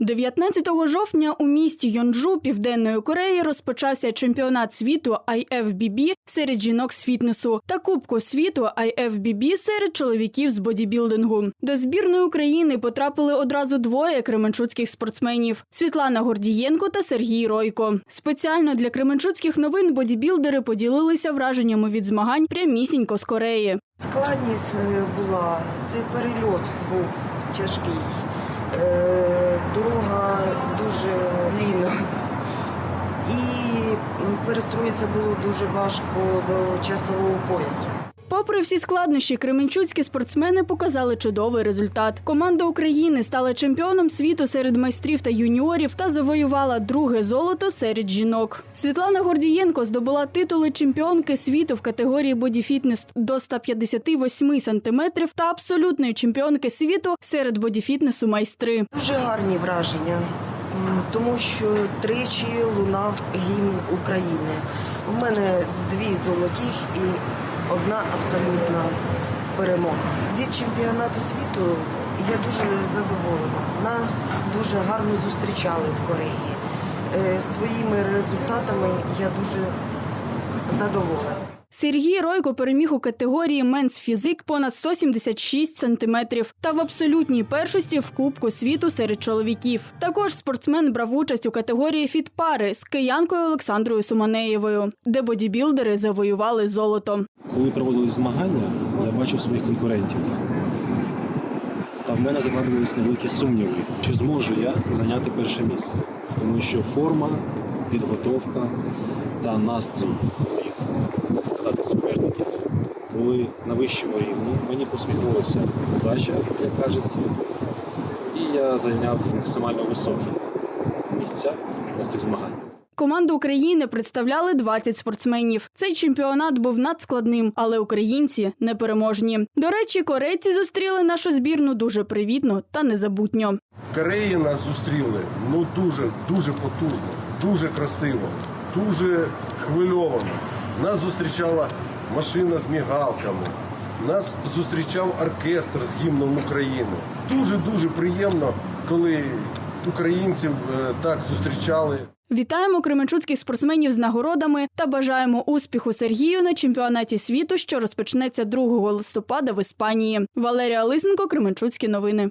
19 жовтня у місті Йонджу Південної Кореї розпочався чемпіонат світу IFBB серед жінок з фітнесу та Кубку світу IFBB серед чоловіків з бодібілдингу. До збірної України потрапили одразу двоє кременчуцьких спортсменів: Світлана Гордієнко та Сергій Ройко. Спеціально для кременчуцьких новин бодібілдери поділилися враженнями від змагань прямісінько з Кореї. Складність е, була, цей перельот був тяжкий. Е, Дорога дуже ліна. І перестроїтися було дуже важко до часового поясу. Попри всі складнощі, кременчуцькі спортсмени показали чудовий результат. Команда України стала чемпіоном світу серед майстрів та юніорів та завоювала друге золото серед жінок. Світлана Гордієнко здобула титули чемпіонки світу в категорії бодіфітнес до 158 сантиметрів та абсолютної чемпіонки світу серед бодіфітнесу майстри. Дуже гарні враження, тому що тричі лунав гімн України. У мене дві золотих і одна абсолютна перемога. Від чемпіонату світу я дуже задоволена. Нас дуже гарно зустрічали в Кореї. Е, Своїми результатами я дуже задоволена. Сергій Ройко переміг у категорії менс фізик понад 176 сантиметрів та в абсолютній першості в Кубку світу серед чоловіків. Також спортсмен брав участь у категорії фітпари з киянкою Олександрою Суманеєвою, де бодібілдери завоювали золото. Коли проводили змагання, я бачив своїх конкурентів. Та в мене закладувалися невеликі сумніви, чи зможу я зайняти перше місце. Тому що форма, підготовка та настрій моїх, так сказати, суперників були на вищому рівні. Мені посміхнулася удача, як кажеться, і я зайняв максимально високі місця на цих змаганнях. Команду України представляли 20 спортсменів. Цей чемпіонат був надскладним, але українці непереможні. До речі, корейці зустріли нашу збірну дуже привітно та незабутньо. В Кореї нас зустріли ну дуже, дуже потужно, дуже красиво, дуже хвильовано. Нас зустрічала машина з мігалками. Нас зустрічав оркестр з гімном України. Дуже дуже приємно, коли українців е, так зустрічали. Вітаємо кременчуцьких спортсменів з нагородами та бажаємо успіху Сергію на чемпіонаті світу, що розпочнеться 2 листопада в Іспанії. Валерія Лисенко, Кременчуцькі новини.